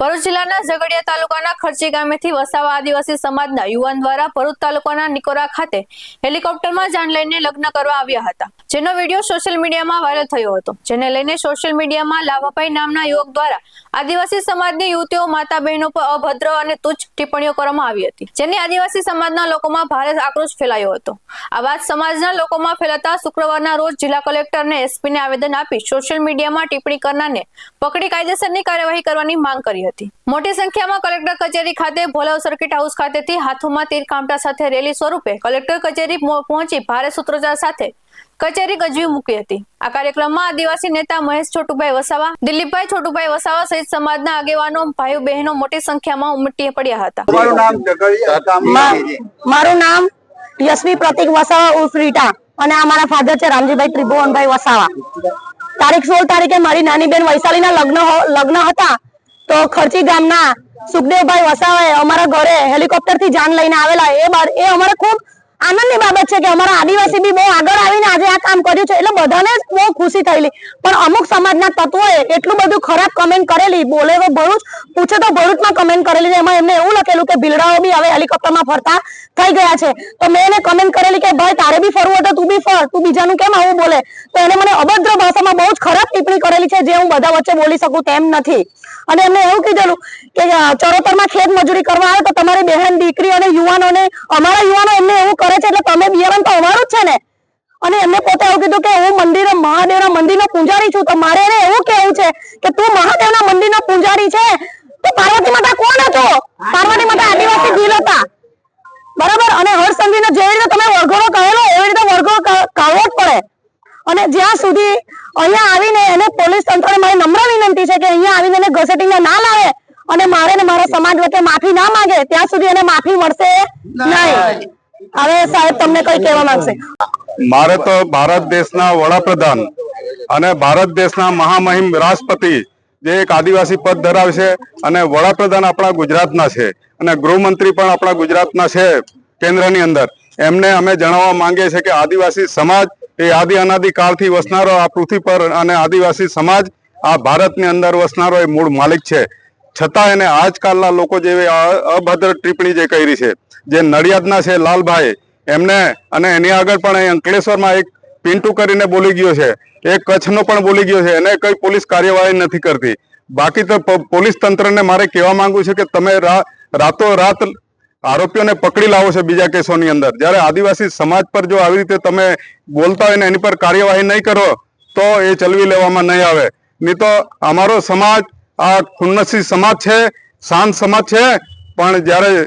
ભરૂચ જિલ્લાના ઝઘડિયા તાલુકાના ખર્ચી ગામેથી વસાવા આદિવાસી સમાજના યુવાન દ્વારા ભરૂચ તાલુકાના નિકોરા ખાતે હેલિકોપ્ટરમાં જાન લઈને લગ્ન કરવા આવ્યા હતા. જેનો વીડિયો સોશિયલ મીડિયામાં વાયરલ થયો હતો. જેને લઈને સોશિયલ મીડિયામાં લાભાભાઈ નામના યુવક દ્વારા આદિવાસી સમાજની યુવતીઓ માતા બહેનો પર અભદ્ર અને તુચ્છ ટિપ્પણીઓ કરવામાં આવી હતી. જેની આદિવાસી સમાજના લોકોમાં ભારે આક્રોશ ફેલાયો હતો. આ વાત સમાજના લોકોમાં ફેલાતા શુક્રવારના રોજ જિલ્લા કલેક્ટરને એસપીને આવેદન આપી સોશિયલ મીડિયામાં ટિપ્પણી કરનારને પકડી કાયદેસરની કાર્યવાહી કરવાની માંગ કરી હતી. મોટી સંખ્યામાં કલેક્ટર કચેરી ખાતે ભોલાવ સર્કિટ હાઉસ ખાતેથી હાથોમાં તીર કામટા સાથે રેલી સ્વરૂપે કલેક્ટર કચેરી પહોંચી ભારે સૂત્રોચ્ચાર સાથે કચેરી ગજવી મૂકી હતી. આ કાર્યક્રમમાં આદિવાસી નેતા મહેશ છોટુભાઈ વસાવા દિલીપભાઈ છોટુભાઈ વસાવા સહિત સમાજના આગેવાનો ભાઈઓ બહેનો મોટી સંખ્યામાં ઉમટી પડ્યા હતા. મારું નામ યશવી પ્રતિક વસાવા ઉર્ફ રીટા અને અમારા મારા ફાધર છે રામજીભાઈ ત્રિભુવનભાઈ વસાવા. તારીખ સોળ તારીખે મારી નાની બેન વૈશાલીના લગ્ન લગ્ન હતા. તો ખર્ચી ગામના સુખદેવભાઈ વસાવાએ અમારા ઘરે હેલિકોપ્ટરથી જાન લઈને આવેલા. એ એ અમારે ખૂબ આનંદની બાબત છે કે અમારા આદિવાસી બી બહુ આગળ આવીને આજે આ કામ કર્યું છે. એટલે બધાને બહુ ખુશી થયેલી. પણ અમુક સમાજના તત્વોએ એટલું બધું ખરાબ કમેન્ટ કરેલી. બોલે તો ભરૂચ, પૂછે તો ભરૂચમાં કમેન્ટ કરેલી છે. એમાં એમને એવું લખેલું કે ભીલડાઓ બી હવે હેલિકોપ્ટરમાં ફરતા થઈ ગયા છે. તો મેં એને કમેન્ટ કરેલી કે, ભાઈ, તારે બી ફરવું હતું તો બી ફર. તું બીજાનું કેમ આવું બોલે? તો એને મને અભદ્ર ભાષામાં બહુ જ ખરાબ ટિપ્પણી કરેલી છે, જે હું બધા વચ્ચે બોલી શકું તેમ નથી. અને એમને એવું કીધેલું કે, ચરોતરમાં ખેત મજૂરી કરવા આવે તો તમારી બહેન, દીકરી અને યુવાનોને, અમારા યુવાનો એમને એવું કરે છે એટલે તમે બિયારણ તો અમારું જ છે ને. અને એમને પોતે એવું કીધું કે હું મંદિર, મહાદેવના મંદિરનો પૂજારી છું. તો મારે એને એવું કેવું છે કે તું મહાદેવના મંદિરનો પૂજારી છે. તો પાર્વતી માતા કોણ હતો? પાર્વતી માતા આદિવાસી ભીલ હતા. બરાબર? અને હર્ષસંઘવીને જેવી રીતે તમે વરઘોડો કહેલો એવી રીતે વરઘોડો કાઢવો જ પડે. અને જ્યાં સુધી અહીંયા આવીને એને પોલીસ તંત્રને મારી નમ્ર વિનંતી છે કે અહીંયા આવીને એને ઘસેટીને ના લાવે અને મારે ને મારા સમાજ વચ્ચે માફી ના માંગે, ત્યાં સુધી એને માફી મળશે નહીં. હવે સાહેબ, તમને કઈ કહેવા માંગશે? મારે તો ભારત દેશના વડાપ્રધાન અને ભારત દેશના મહામહિમ રાષ્ટ્રપતિ જે એક આદિવાસી પદ ધરાવે છે અને વડાપ્રધાન આપણા ગુજરાતના છે અને ગૃહમંત્રી પણ આપણા ગુજરાતના છે કેન્દ્રની અંદર. એમને અમે જણાવવા માંગીએ છીએ કે આદિવાસી સમાજ એ આદિ અનાદિ કાળથી વસનારો આ પૃથ્વી પર અને આદિવાસી સમાજ આ ભારતની અંદર વસનારો એ મૂળ માલિક છે. છતાં એને આજકાલના લોકો જેવી અભદ્ર ટિપ્પણી જે કરી છે જે નડિયાદના છે લાલભાઈ, એમને અને એની આગળ પણ અંકલેશ્વરમાં એક પિન્ટુ કરીને બોલી ગયો છે. એ કચ્છનો પણ બોલી ગયો છે. એને કઈ પોલીસ કાર્યવાહી નથી કરતી. બાકી તો પોલીસ તંત્રને મારે કહેવા માંગુ છે કે તમે રાતો રાત આરોપીઓને પકડી લાવો છો બીજા કેસોની અંદર. જ્યારે આદિવાસી સમાજ પર જો આવી રીતે તમે બોલતા હોય ને એની પર કાર્યવાહી નહીં કરો, તો એ ચલવી લેવામાં નહીં આવે. નહીં તો અમારો સમાજ, આ ખુન્નસી સમાજ છે, શાંત સમાજ છે, પણ જ્યારે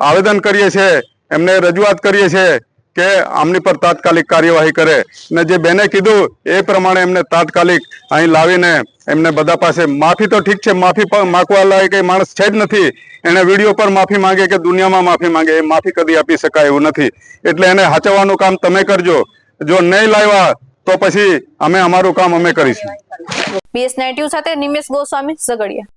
આવેદન કરીએ છીએ, એમને રજૂઆત કરીએ છીએ કે આમની પર તાત્કાલિક કાર્યવાહી કરે. ને જે બેને કીધું એ પ્રમાણે એમને તાત્કાલિક અહીં લાવીને એમને બધા પાસે માફી તો ઠીક છે, માફી માગવા લાયક માણસ છે જ નથી. એને વીડિયો પર માફી માંગે કે દુનિયામાં માફી માંગે એ માફી કદી આપી શકાય એવું નથી. એટલે એને હાચવવાનું કામ તમે કરજો. જો નહીં લાવ્યા તો પછી અમે અમારું કામ અમે કરીશું. બીએસ નાઇન્ટી સાથે નિમેશ ગોસ્વામી ઝઘડિયા